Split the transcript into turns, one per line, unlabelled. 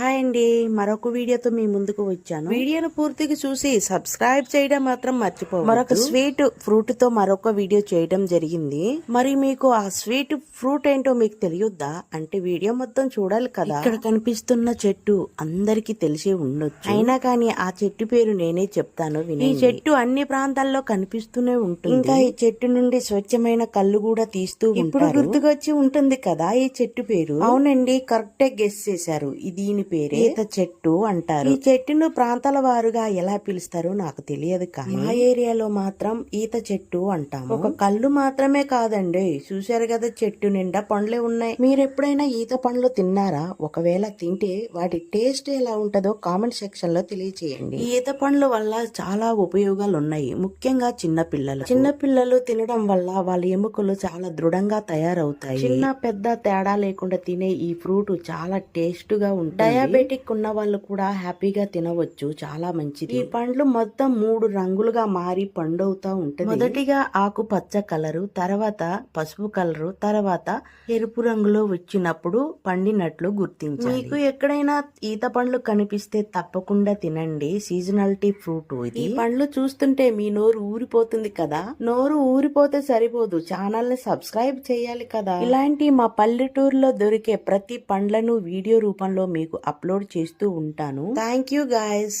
Hi. అండి. మరొక వీడియోతో మీ ముందుకు వచ్చాను. వీడియోను పూర్తిగా చూసి సబ్స్క్రైబ్ చేయడం మాత్రం మర్చిపో మరొక స్వీట్ ఫ్రూట్తో మరొక వీడియో చేయడం జరిగింది. మరి మీకు ఆ స్వీట్ ఫ్రూట్ ఏంటో మీకు తెలియద్దా? అంటే వీడియో మొత్తం చూడాలి కదా. ఇక్కడ కనిపిస్తున్న చెట్టు అందరికి తెలిసి ఉండొచ్చు. అయినా కానీ ఆ చెట్టు పేరు నేనే చెప్తాను విని ఈ చెట్టు అన్ని ప్రాంతాల్లో కనిపిస్తూనే ఉంటుంది. ఇంకా ఈ చెట్టు నుండి స్వచ్ఛమైన కళ్ళు కూడా తీస్తూ ఇప్పుడు గుర్తుకొచ్చి ఉంటుంది కదా ఈ చెట్టు పేరు? అవునండి కరెక్టే గెస్ చేశారు. ఇది దీని పేరే. ఈత చెట్టు అంటారు. ఈ చెట్టును ప్రాంతాల వారుగా ఎలా పిలుస్తారో నాకు తెలియదు కానీ మా ఏరియాలో మాత్రం ఈత చెట్టు అంటాము. ఒక కళ్ళు మాత్రమే కాదండి. చూశారు కదా చెట్టు నిండా పండ్లే ఉన్నాయి. మీరు ఎప్పుడైనా ఈత పండ్లు తిన్నారా? ఒకవేళ తింటే వాటి టేస్ట్ ఎలా ఉంటుందో కామెంట్ సెక్షన్లో తెలియచేయండి. ఈత పండ్ల వల్ల చాలా ఉపయోగాలు ఉన్నాయి ముఖ్యంగా చిన్న పిల్లలు చిన్న పిల్లలు తినడం వల్ల వాళ్ళ ఎముకలు చాలా దృఢంగా తయారవుతాయి. చిన్న పెద్ద తేడా లేకుండా తినే ఈ ఫ్రూట్ చాలా టేస్ట్గా ఉంటుంది డయాబెటిక్ ఉన్న వాళ్ళు కూడా హ్యాపీగా తినవచ్చు. చాలా మంచిది. ఈ పండ్లు మొత్తం మూడు రంగులుగా మారి పండు అవుతా ఉంటుంది. మొదటిగా ఆకు పచ్చ కలరు తర్వాత పసుపు కలరు తర్వాత ఎరుపు రంగులో వచ్చినప్పుడు పండినట్లు గుర్తించాలి. మీకు ఎక్కడైనా ఈత పండ్లు కనిపిస్తే తప్పకుండా తినండి. సీజనాలిటీ ఫ్రూట్ ఇది. పండ్లు చూస్తుంటే మీ నోరు ఊరిపోతుంది కదా? నోరు ఊరిపోతే సరిపోదు. ఛానల్ని సబ్స్క్రైబ్ చేయాలి కదా? ఇలాంటి మా పల్లెటూరులో దొరికే ప్రతి పండ్లను వీడియో రూపంలో మీకు అప్లోడ్ చేస్తూ ఉంటాను. Thank you guys